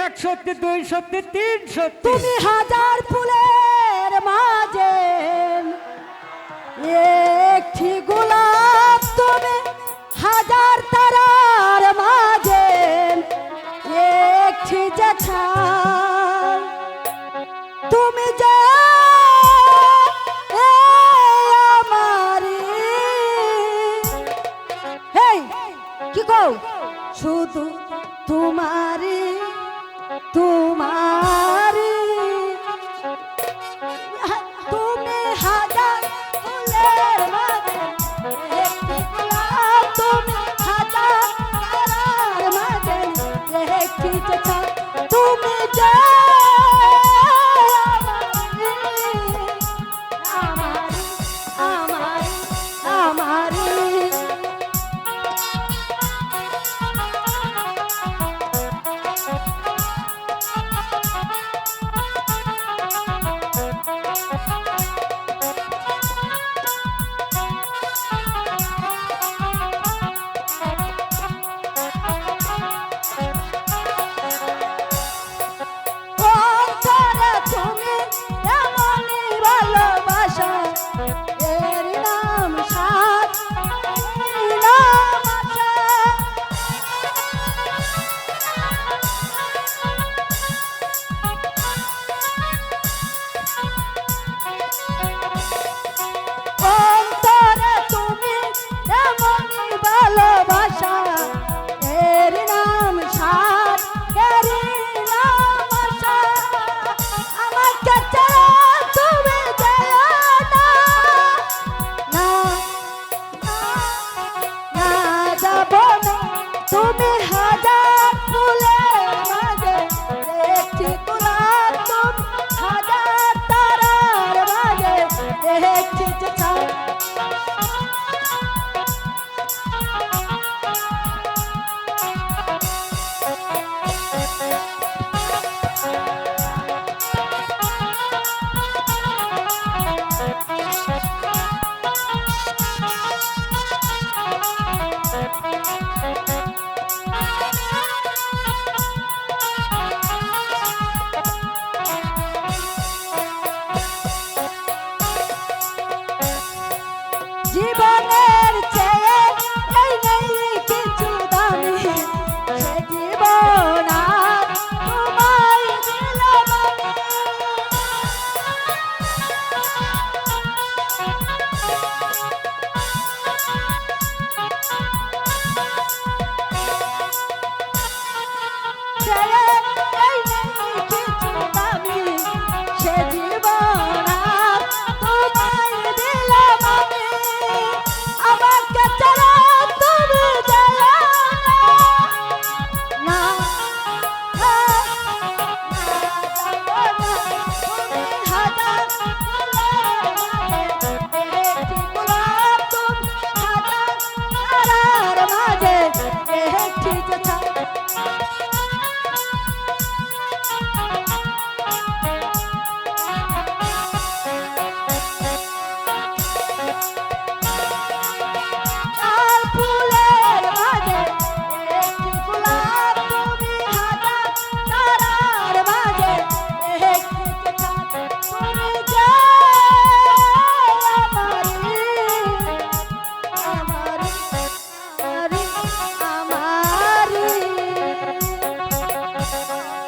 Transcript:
এক সত্যি দুই সত্যি তিন সত্যি তুমি হাজার ফুলের মাঝে। একটি গোলাপ তুমি হাজার তারার মাঝে। একটি যেথা তুমি যে কি কও? শুধু তোমারি তুমি যে